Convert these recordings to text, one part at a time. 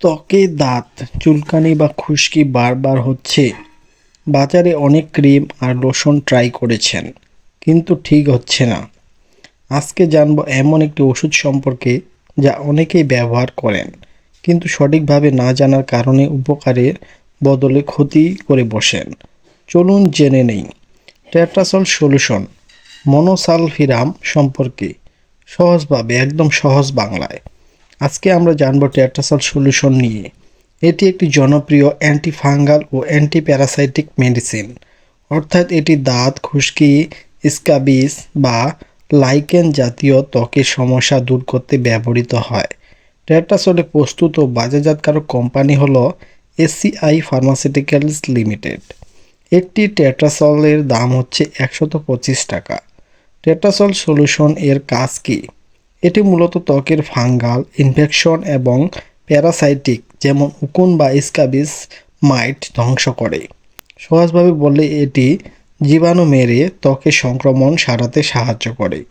ত্বকে দাঁত, চুলকানি বা খুশকি বারবার হচ্ছে। বাজারে অনেক ক্রিম আর লোশন ট্রাই করেছেন, কিন্তু ঠিক হচ্ছে না। আজকে জানব এমন একটি ওষুধ সম্পর্কে যা অনেকেই ব্যবহার করেন, কিন্তু সঠিকভাবে না জানার কারণে উপকারের বদলে ক্ষতি করে বসেন। চলুন জেনে নেই। টেট্রাসল সলিউশন, মনোসালফিরাম সম্পর্কে, সহজভাবে, একদম সহজ বাংলায়। আজকে আমরা জানব টেট্রাসল সলিউশন নিয়ে। এটি একটি জনপ্রিয় অ্যান্টিফাঙ্গাল ও অ্যান্টিপ্যারাসাইটিক মেডিসিন। অর্থাৎ এটি দাঁত, খুশকি স্কাবিস বা লাইকেন জাতীয় ত্বকের সমস্যা দূর করতে ব্যবহৃত হয়। টেট্রাসলে প্রস্তুত ও বাজারজাতকারক কোম্পানি হলো এসসিআই ফার্মাসিউটিক্যালস লিমিটেড। একটি টেট্রাসলের দাম হচ্ছে একশত পঁচিশ টাকা। টেট্রাসল সলিউশন এর কাজ কি? এটি মূলত ত্বকের ফাঙ্গাল, ইনফেকশন এবং প্যারাসাইটিক, যেমন উকুন বা স্কাবিস মাইট ধ্বংস করে। সহজভাবে বললে এটি জীবাণু মেরে ত্বকের সংক্রমণ সারাতে সাহায্য করে।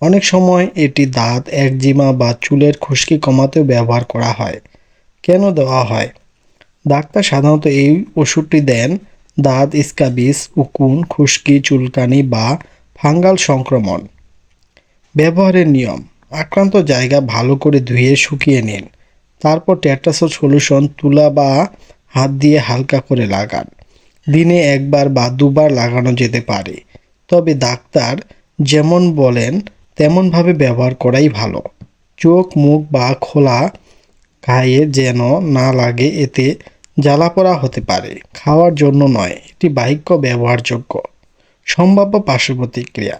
অনেক সময় এটি দাঁত, একজিমা বা চুলের খুশকি কমাতেও ব্যবহার করা হয়। কেন দেওয়া হয়? ডাক্তার সাধারণত এই ওষুধটি দেন দাঁত স্কাবিস উকুন, খুশকি, চুলকানি বা ফাঙ্গাল সংক্রমণ। ব্যবহারের নিয়ম। আক্রান্ত জায়গা ভালো করে ধুয়ে শুকিয়ে নিন। তারপর টেট্রাসল সলিউশন তুলা বা হাত দিয়ে হালকা করে লাগান। দিনে একবার বা দুবার লাগানো যেতে পারে। তবে ডাক্তার যেমন বলেন, তেমনভাবে ব্যবহার করাই ভালো। চোখ, মুখ বা খোলা গায়ে যেন না লাগে, এতে জ্বালা জ্বালাপোড়া হতে পারে। খাওয়ার জন্য নয়, এটি বাহ্য ব্যবহারযোগ্য। সম্ভাব্য পার্শ্ব প্রতিক্রিয়া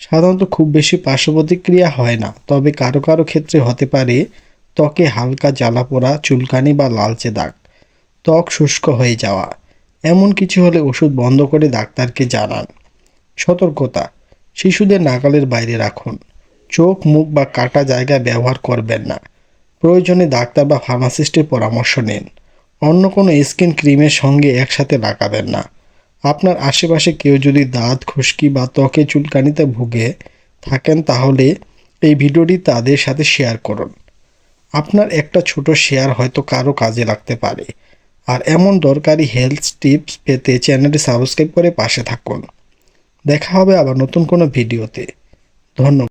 সাধারণত খুব বেশি পার্শ্ব প্রতিক্রিয়া হয় না, তবে কারও কারও ক্ষেত্রে হতে পারে ত্বকে হালকা জ্বালাপোড়া চুলকানি বা লালচে দাগ, ত্বক শুষ্ক হয়ে যাওয়া। এমন কিছু হলে ওষুধ বন্ধ করে ডাক্তারকে জানান। সতর্কতা, শিশুদের নাগালের বাইরে রাখুন। চোখ, মুখ বা কাটা জায়গা ব্যবহার করবেন না। প্রয়োজনে ডাক্তার বা ফার্মাসিস্টের পরামর্শ নিন। অন্য কোনো স্কিন ক্রিমের সঙ্গে একসাথে লাগাবেন না। আপনার আশেপাশে কেউ যদি দাঁত, খুশকি বা ত্বকে চুলকানিতে ভুগে থাকেন, তাহলে এই ভিডিওটি তাদের সাথে শেয়ার করুন। আপনার একটা ছোট শেয়ার হয়তো কারও কাজে লাগতে পারে। আর এমন দরকারি হেলথ টিপস পেতে চ্যানেলটি সাবস্ক্রাইব করে পাশে থাকুন। দেখা হবে আবার নতুন কোনো ভিডিওতে। ধন্যবাদ।